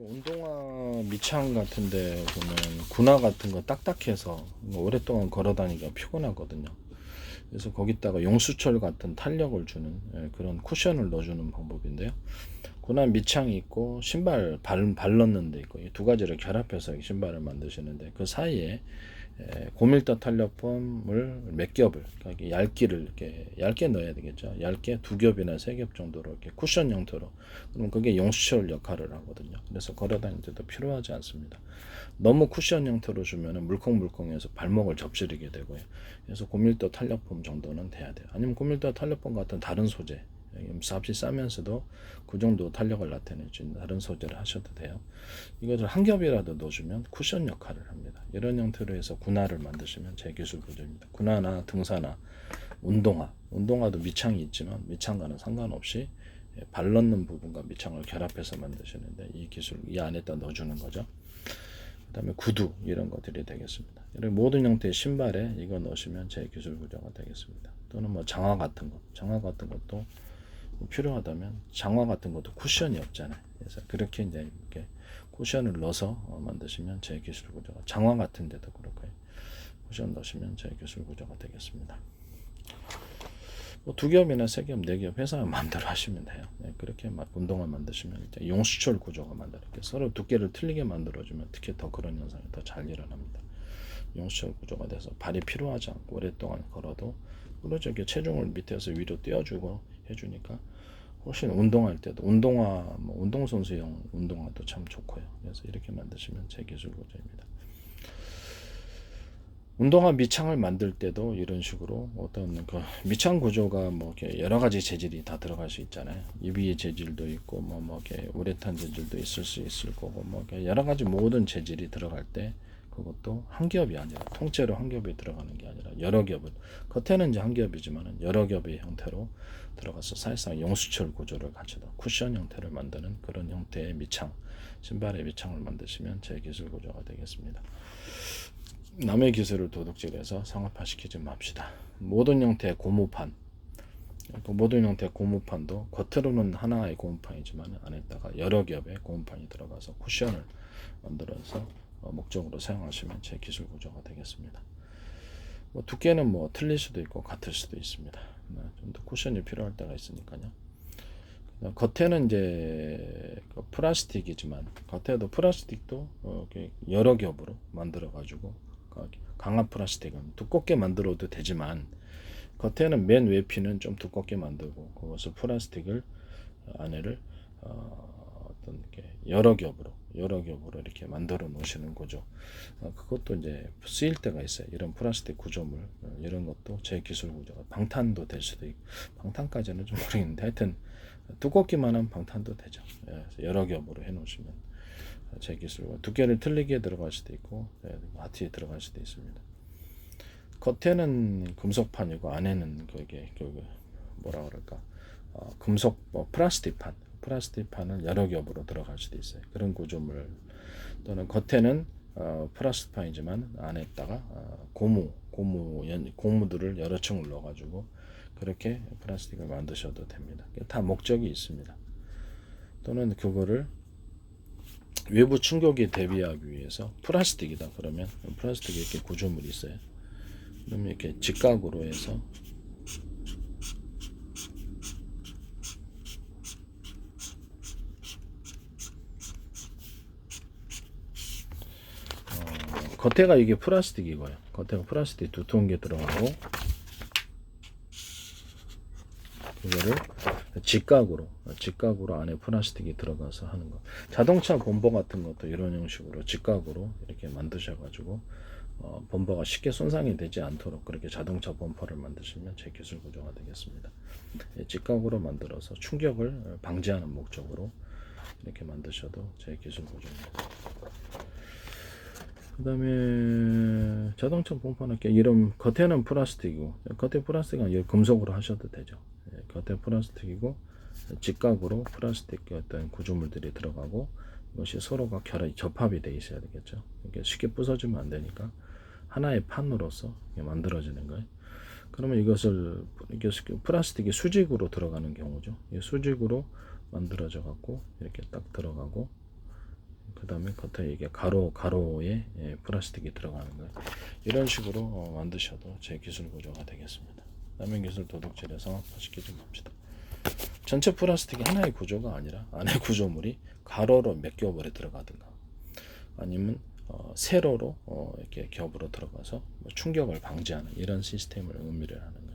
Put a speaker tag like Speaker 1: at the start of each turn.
Speaker 1: 운동화 밑창 같은데 보면 군화 같은 거 딱딱해서 오랫동안 걸어 다니기가 피곤하거든요. 그래서 거기다가 용수철 같은 탄력을 주는 예, 그런 쿠션을 넣어주는 방법인데요. 군화 밑창이 있고 신발 발, 발 넣는 데 있고 이 두 가지를 결합해서 이 신발을 만드시는데 그 사이에 에, 고밀도 탄력폼을 몇 겹을 그러니까 얇기를 이렇게 얇게 넣어야 되겠죠. 얇게 두 겹이나 세 겹 정도로 이렇게 쿠션 형태로 그럼 그게 용수철 역할을 하거든요. 그래서 걸어 다닐 때도 필요하지 않습니다. 너무 쿠션 형태로 주면은 물컹물컹해서 발목을 접지르게 되고요. 그래서 고밀도 탄력폼 정도는 돼야 돼요. 아니면 고밀도 탄력폼 같은 다른 소재 값이 싸면서도 그 정도 탄력을 나타낼 수 있는 다른 소재를 하셔도 돼요. 이것을 한 겹이라도 넣어주면 쿠션 역할을 합니다. 이런 형태로 해서 군화를 만드시면 제 기술 구조입니다. 군화나 등산화, 운동화, 운동화도 밑창이 있지만 밑창과는 상관없이 예, 발 넣는 부분과 밑창을 결합해서 만드시는데 이 기술 이 안에다 넣어주는 거죠. 그 다음에 구두 이런 것들이 되겠습니다. 이런 모든 형태의 신발에 이거 넣으시면 제 기술 구조가 되겠습니다. 또는 뭐 장화 같은 것, 장화 같은 것도 필요하다면 장화 같은 것도 쿠션이 없잖아요. 그래서 그렇게 이제 이렇게 쿠션을 넣어서 어, 만드시면 제 기술 구조가 장화 같은 데도 그렇고요. 쿠션 넣으시면 제 기술 구조가 되겠습니다. 뭐두 겹이나 세 겹, 네 겹 회사 마음대로 하시면 돼요. 네, 그렇게 막 운동화 만드시면 이제 용수철 구조가 만들어 이렇게 서로 두께를 틀리게 만들어주면 특히 더 그런 현상이 더 잘 일어납니다. 용수철 구조가 돼서 발이 필요하지 않고 오랫동안 걸어도 이렇게 체중을 밑에서 위로 띄워주고 해주니까 훨씬 운동할 때도 운동화 뭐 운동선수용 운동화도 참 좋고요. 그래서 이렇게 만드시면 제 기술 구조입니다. 운동화 밑창을 만들 때도 이런 식으로 어떤 그 밑창 구조가 뭐 이렇게 여러 가지 재질이 다 들어갈 수 있잖아요. 유비 재질도 있고 뭐, 뭐 이렇게 우레탄 재질도 있을 수 있을 거고 뭐 이렇게 여러 가지 모든 재질이 들어갈 때 그것도 한 겹이 아니라 통째로 한 겹이 들어가는 게 아니라 여러 겹을 겉에는 이제 한 겹이지만은 여러 겹의 형태로 들어가서 사실상 용수철 구조를 갖춰다 쿠션 형태를 만드는 그런 형태의 밑창 신발의 밑창을 만드시면 제 기술 구조가 되겠습니다. 남의 기술을 도둑질해서 상업화시키지 맙시다. 모든 형태의 고무판 그 모든 형태의 고무판도 겉으로는 하나의 고무판이지만 안에다가 여러 겹의 고무판이 들어가서 쿠션을 만들어서 어, 목적으로 사용하시면 제 기술 구조가 되겠습니다. 뭐 두께는 뭐 틀릴 수도 있고 같을 수도 있습니다. 네, 좀더 쿠션이 필요할 때가 있으니까요. 겉에는 이제 그 플라스틱이지만 겉에도 플라스틱도 어, 여러 겹으로 만들어 가지고 강한 플라스틱은 두껍게 만들어도 되지만 겉에는 맨 외피는 좀 두껍게 만들고 그것을 플라스틱을 안에를 어, 어떤 이렇게 여러 겹으로 여러 겹으로 이렇게 만들어 놓으시는 거죠. 어, 그것도 이제 쓰일 때가 있어요. 이런 플라스틱 구조물 어, 이런 것도 제 기술 구조가 방탄도 될 수도 있고 방탄까지는 좀 모르겠는데 하여튼 두껍기만 한 방탄도 되죠. 예, 여러 겹으로 해 놓으시면 제 기술과 두께를 틀리게 들어갈 수도 있고 하트에 들어갈 수도 있습니다. 겉에는 금속판이고 안에는 그게 그 뭐라 그럴까 어, 금속 뭐 플라스틱판 플라스틱판은 여러 겹으로 들어갈 수도 있어요. 그런 구조물 또는 겉에는 어, 플라스틱판이지만 안에다가 어, 고무 고무 연, 고무들을 여러 층을 넣어가지고 그렇게 플라스틱을 만드셔도 됩니다. 다 목적이 있습니다. 또는 그거를 외부 충격에 대비하기 위해서 플라스틱이다 그러면 플라스틱에 이렇게 구조물이 있어요. 그러면 이렇게 직각으로 해서 어, 겉에가 이게 플라스틱이고요. 겉에가 플라스틱 두꺼운 게 들어가고 이거를 직각으로 직각으로 안에 플라스틱이 들어가서 하는 거. 자동차 범버 같은 것도 이런 형식으로 직각으로 이렇게 만드셔가지고 어, 범버가 쉽게 손상이 되지 않도록 그렇게 자동차 범퍼를 만드시면 제 기술 구조가 되겠습니다. 예, 직각으로 만들어서 충격을 방지하는 목적으로 이렇게 만드셔도 제 기술 구조입니다. 그 다음에 자동차 범퍼는 이런 겉에는 플라스틱이고 겉에 플라스틱은 이 금속으로 하셔도 되죠. 예, 겉에 플라스틱이고 직각으로 플라스틱 어떤 구조물들이 들어가고 이것이 서로가 결합 접합이 돼 있어야 되겠죠. 이게 쉽게 부서지면 안 되니까 하나의 판으로서 만들어지는 거예요. 그러면 이것을 이게 플라스틱이 수직으로 들어가는 경우죠. 이 수직으로 만들어져 갖고 이렇게 딱 들어가고 그 다음에 겉에 이게 가로 가로에 예, 플라스틱이 들어가는 거예요. 이런 식으로 어, 만드셔도 제 기술 구조가 되겠습니다. 남의 기술 도둑질해서 맛있게 좀 합시다. 전체 플라스틱이 하나의 구조가 아니라 안에 구조물이 가로로 몇 겹으로 들어가든가 아니면 어, 세로로 어, 이렇게 겹으로 들어가서 뭐 충격을 방지하는 이런 시스템을 의미를 하는